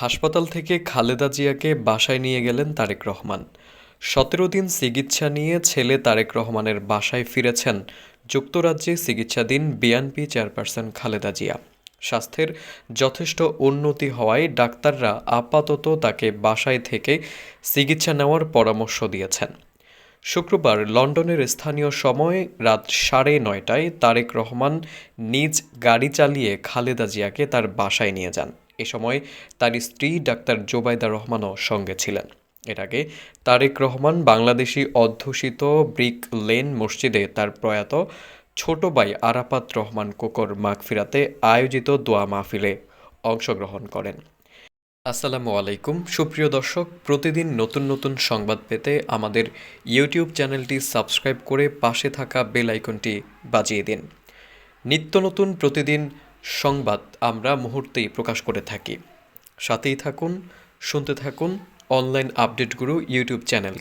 হাসপাতাল থেকে খালেদা জিয়াকে বাসায় নিয়ে গেলেন তারেক রহমান। সতেরো দিন চিকিৎসা নিয়ে ছেলে তারেক রহমানের বাসায় ফিরেছেন যুক্তরাজ্যে চিকিৎসাধীন বিএনপি চেয়ারপারসন খালেদা জিয়া। স্বাস্থ্যের যথেষ্ট উন্নতি হওয়ায় ডাক্তাররা আপাতত তাকে বাসায় থেকে চিকিৎসা নেওয়ার পরামর্শ দিয়েছেন। শুক্রবার লন্ডনের স্থানীয় সময় রাত সাড়ে নয়টায় তারেক রহমান নিজ গাড়ি চালিয়ে খালেদা জিয়াকে তার বাসায় নিয়ে যান। এ সময় তার স্ত্রী ডাক্তার জোবাইদা রহমানও সঙ্গে ছিলেন। এর আগে তারেক রহমান বাংলাদেশি অধ্যুষিত ব্রিক লেন মসজিদে তার প্রয়াত ছোট ভাই আরাফাত রহমান কোকর মাগফিরাতে আয়োজিত দোয়া মাহফিলে অংশগ্রহণ করেন। আসসালামু আলাইকুম। সুপ্রিয় দর্শক, প্রতিদিন নতুন নতুন সংবাদ পেতে আমাদের ইউটিউব চ্যানেলটি সাবস্ক্রাইব করে পাশে থাকা বেল আইকনটি বাজিয়ে দিন। নিত্য নতুন প্রতিদিন সংবাদ আমরা মুহূর্তেই প্রকাশ করে থাকি। সাথেই থাকুন শুনতে থাকুন অনলাইন আপডেটগুলো ইউটিউব চ্যানেল।